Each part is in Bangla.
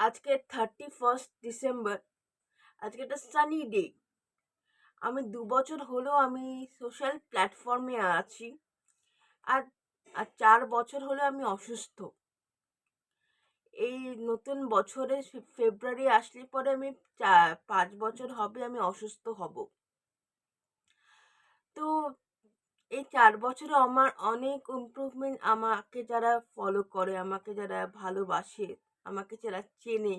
আজকে থার্টি ফার্স্ট ডিসেম্বর আজকে একটা সানি ডে আমি দু বছর হলো আমি সোশ্যাল প্ল্যাটফর্মে আছি, আর আর চার বছর হলো আমি অসুস্থ। এই নতুন বছরে ফেব্রুয়ারি আসলে পরে আমি পাঁচ বছর হবে আমি অসুস্থ হব। তো এই চার বছরে আমার অনেক ইমপ্রুভমেন্ট আমাকে যারা ফলো করে, আমাকে যারা ভালোবাসে আমাকে যারা চেনে,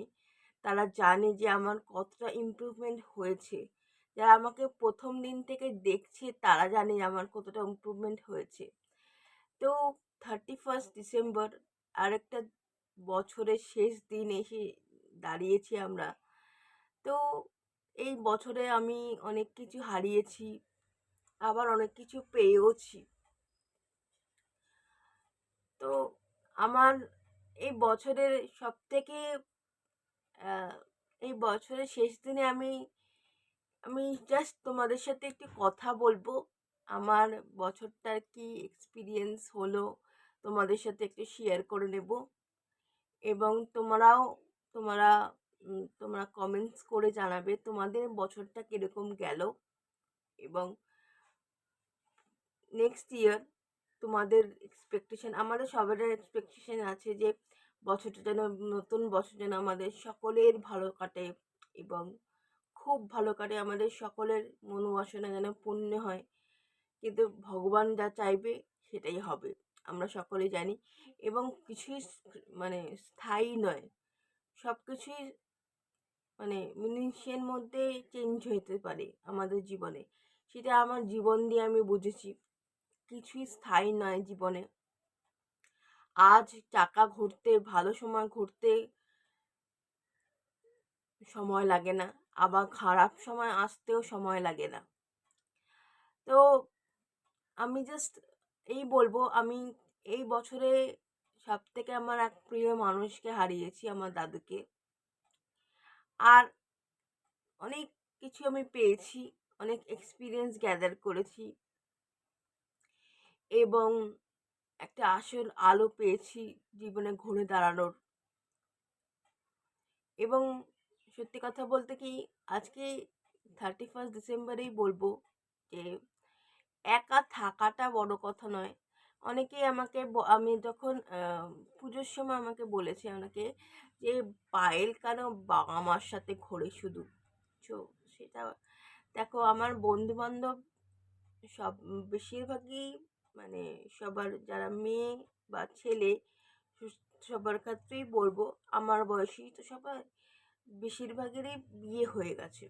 তারা জানে যে আমার কতটা ইমপ্রুভমেন্ট হয়েছে। যারা আমাকে প্রথম দিন থেকে দেখছে, তারা জানে আমার কতটা ইম্প্রুভমেন্ট হয়েছে। তো থার্টি ফার্স্ট ডিসেম্বর আরেকটা বছরের শেষ দিন এসে দাঁড়িয়েছি আমরা। তো এই বছরে আমি অনেক কিছু হারিয়েছি, আবার অনেক কিছু পেয়েওছি। তো আমার এই বছরের সব থেকে এই বছরের শেষ দিনে আমি আমি জাস্ট তোমাদের সাথে একটি কথা বলব। আমার বছরটার কি এক্সপিরিয়েন্স হলো তোমাদের সাথে একটু শেয়ার করে নেব। এবং তোমরাও, তোমরা তোমরা কমেন্টস করে জানাবে তোমাদের বছরটা কীরকম গেল। এবং নেক্সট ইয়ার তোমাদের এক্সপেকটেশন আমাদের সবারই এক্সপেকটেশন আছে যে বছরটা যেন নতুন বছর যেন আমাদের সকলের ভালো কাটে এবং খুব ভালো কাটে, আমাদের সকলের মনোবাসনা যেন পূর্ণ হয়। কিন্তু ভগবান যা চাইবে সেটাই হবে, আমরা সকলেই জানি। এবং কিছুই মানে স্থায়ী নয় সব কিছুই মানে মিনিশের মধ্যে চেঞ্জ হতে পারে আমাদের জীবনে। সেটা আমার জীবন দিয়ে আমি বুঝেছি। কিছুই স্থায়ী নয় জীবনে। আজ টাকা ঘুরতে, ভালো সময় ঘুরতে সময় লাগে না। আবার খারাপ সময় আসতেও সময় লাগে না। তো আমি জাস্ট এই বলব, আমি এই বছরে সব থেকে আমার এক প্রিয় মানুষকে হারিয়েছি আমার দাদুকে। আর অনেক কিছু আমি পেয়েছি, অনেক এক্সপিরিয়েন্স গ্যাদার করেছি। এবং একটা আসল আলো পেয়েছি জীবনে ঘুরে দাঁড়ানোর। এবং সত্যি কথা বলতে কি, আজকে থার্টি ফার্স্ট ডিসেম্বরেই বলব যে, একা থাকাটা বড় কথা নয়। অনেকেই আমাকে আমি যখন পুজোর সময় আমাকে বলেছে আমাকে যে, পায়েল কেন বাবা মার সাথে ঘোরে শুধু? সেটা, দেখো আমার বন্ধু বান্ধব সব, বেশিরভাগই মানে সবার যারা মেয়ে বা ছেলে সবার ক্ষেত্রেই বলব, আমার বয়সী তো সবার বেশিরভাগেরই বিয়ে হয়ে গেছে।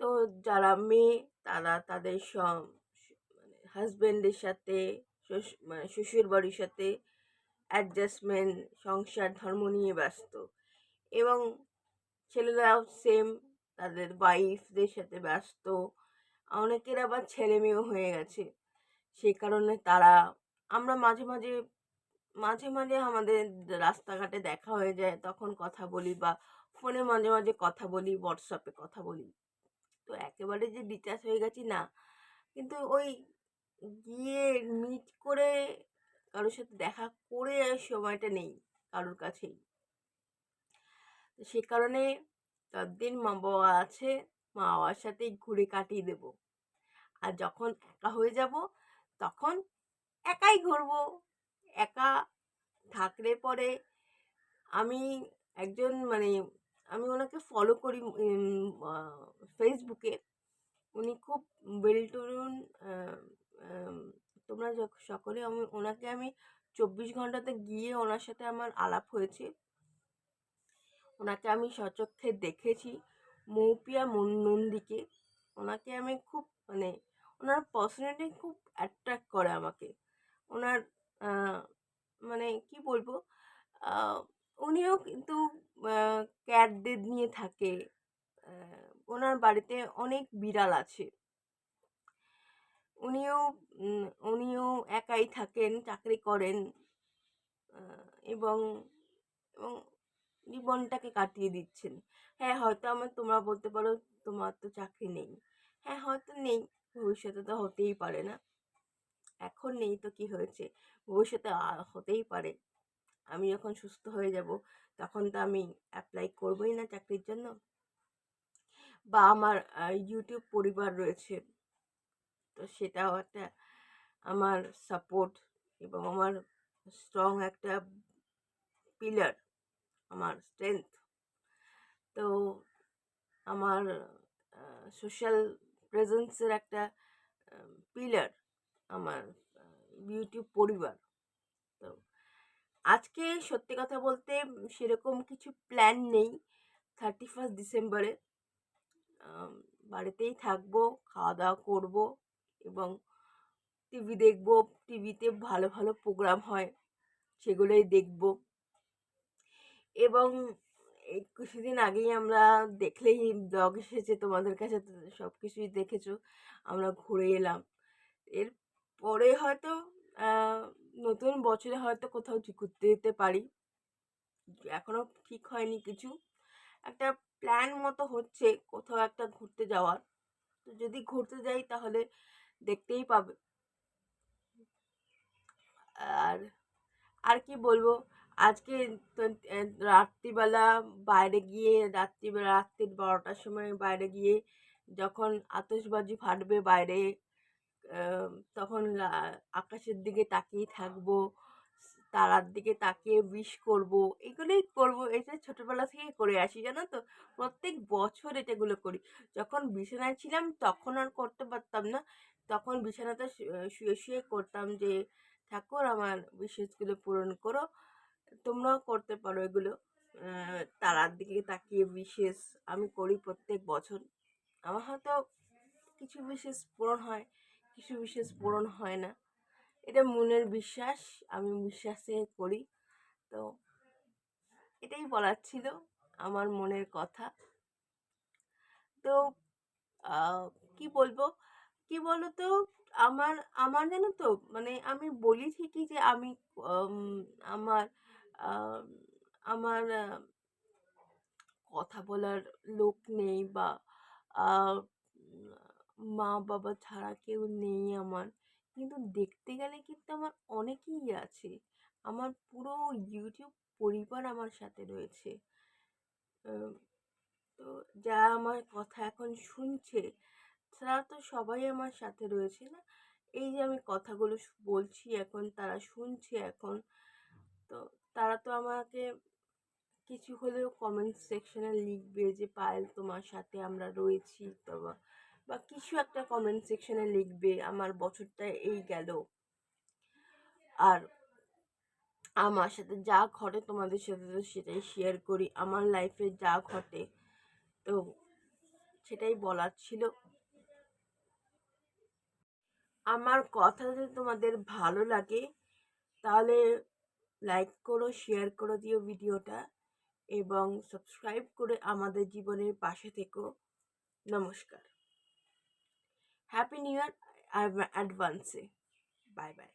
তো যারা মেয়ে, তারা তাদের সব মানে হাজব্যান্ডের সাথে মানে শ্বশুর বাড়ির সাথে অ্যাডজাস্টমেন্ট সংসার, ধর্ম নিয়ে ব্যস্ত। এবং ছেলেরাও সেম তাদের ওয়াইফদের সাথে ব্যস্ত। অনেকের আবার ছেলে মেয়েও হয়ে গেছে। সেই কারণে তারা, আমরা মাঝে মাঝে মাঝে মাঝে আমাদের রাস্তাঘাটে দেখা হয়ে যায়, তখন কথা বলি বা ফোনে মাঝে মাঝে কথা বলি হোয়াটসঅ্যাপে কথা বলি। তো একেবারে যে ডিটাচ হয়ে গেছি, না। কিন্তু ওই গিয়ে মিট করে কারোর সাথে দেখা করে সময়টা নেই কারোর কাছেই। সে কারণে ততদিন মা বাবা আছে মা বাবার সাথেই ঘুরে কাটিয়ে দেব। আর যখন একা হয়ে যাব তখন একাই ঘুরবো। একা থাকলে পরে আমি একজন মানে আমি ওনাকে ফলো করি ফেসবুকে উনি খুব ওয়েল টুন তোমরা সকলে আমি, ওনাকে আমি চব্বিশ ঘন্টাতে গিয়ে ওনার সাথে আমার আলাপ হয়েছে। ওনাকে আমি সচক্ষে দেখেছি, মৌপিয়া নন্দীকে ওনাকে আমি খুব মানে ওনার পার্সোনালিটি খুব অ্যাট্রাক্ট করে আমাকে। ওনার মানে কি বলব উনিও কিন্তু ক্যাটদের নিয়ে থাকে। ওনার বাড়িতে অনেক বিড়াল আছে। উনিও উনিও একাই থাকেন, চাকরি করেন এবং এবং জীবনটাকে কাটিয়ে দিচ্ছেন। হ্যাঁ হয়তো আমার, তোমরা বলতে পারো তোমার তো চাকরি নেই। হ্যাঁ হয়তো নেই। ভবিষ্যতে তো হতেই পারে না। এখন নেই তো কি হয়েছে? ভবিষ্যতে হতেই পারে। আমি যখন সুস্থ হয়ে যাব, তখন তো আমি অ্যাপ্লাই করবোই না চাকরির জন্য। বা আমার ইউটিউব পরিবার রয়েছে। তো সেটাও একটা আমার সাপোর্ট এবং আমার স্ট্রং একটা পিলার আমার স্ট্রেংথ তো আমার সোশ্যাল প্রেজেন্সের একটা পিলার আমার ইউটিউব পরিবার। তো আজকে সত্যি কথা বলতে সেরকম কিছু প্ল্যান নেই। থার্টি ফার্স্ট ডিসেম্বরে বাড়িতেই থাকব খাওয়া দাওয়া করব এবং টিভি দেখব। টিভিতে ভালো ভালো প্রোগ্রাম হয়, সেগুলোই দেখব। এবং এই কিছুদিন আগেই আমরা দেখলেই ব্লগ এসেছে তোমাদের কাছে সব কিছুই দেখেছ, আমরা ঘুরে এলাম। এর পরে হয়তো নতুন বছরে হয়তো কোথাও ঘুরতে যেতে পারি। এখনও ঠিক হয়নি কিছু। একটা প্ল্যান মতো হচ্ছে কোথাও একটা ঘুরতে যাওয়ার। তো যদি ঘুরতে যাই তাহলে দেখতেই পাবে। আর আর কি বলব? আজকে রাত্রিবেলা বাইরে গিয়ে রাত্রিবেলা, রাত্রির বারোটার সময় বাইরে গিয়ে যখন আতসবাজি ফাটবে বাইরে তখন আকাশের দিকে তাকিয়ে থাকব তারার দিকে তাকিয়ে উইশ করব, এগুলোই করব, এটা ছোটোবেলা থেকে করে আসি, জানো তো? প্রত্যেক বছর এটাগুলো করি। যখন বিছানায় ছিলাম তখন আর করতে পারতাম না, তখন বিছানাতে শুয়ে শুয়ে করতাম যে, ঠাকুর আমার বিশেষগুলো পূরণ করো। তোমরাও করতে পারো এগুলো। তারার দিকে তাকিয়ে বিশেষ আমি করি প্রত্যেক বছর। আমার হয়তো কিছু বিশেষ পূরণ হয়, কিছু বিশেষ পূরণ হয় না। এটা মনের বিশ্বাস, আমি বিশ্বাসে করি। তো এটাই বলার ছিল আমার মনের কথা। তো কি বলব? কি বলো তো আমার আমার জানো তো? মানে আমি বলি ঠিকই যে আমি আমার আমার কথা বলার লোক নেই বা মা বাবা ছাড়া কেউ নেই আমার। কিন্তু দেখতে গেলে কিন্তু আমার অনেকেই আছে। আমার পুরো ইউটিউব পরিবার আমার সাথে রয়েছে। তো যারা আমার কথা এখন শুনছে, তারা তো সবাই আমার সাথে রয়েছে না? এই যে আমি কথাগুলো বলছি, এখন তারা শুনছে এখন, তো তারা তো আমাকে কিছু হলেও কমেন্ট সেকশনে লিখবে যে, পায়েল, তোমার সাথে আমরা রয়েছি। তো বা কিছু একটা কমেন্ট সেকশনে লিখবে, আমার বছরটা এই গেল। আর আমার সাথে যা ঘটে, তোমাদের সাথে তো সেটাই শেয়ার করি। আমার লাইফে যা ঘটে, তো সেটাই বলার ছিল। আমার কথা যদি তোমাদের ভালো লাগে, তাহলে লাইক করো, শেয়ার করো দিও ভিডিওটা এবং সাবস্ক্রাইব করে আমাদের জীবনের পাশে থেকো। নমস্কার। Happy new year অ্যাডভান্সে। Bye bye.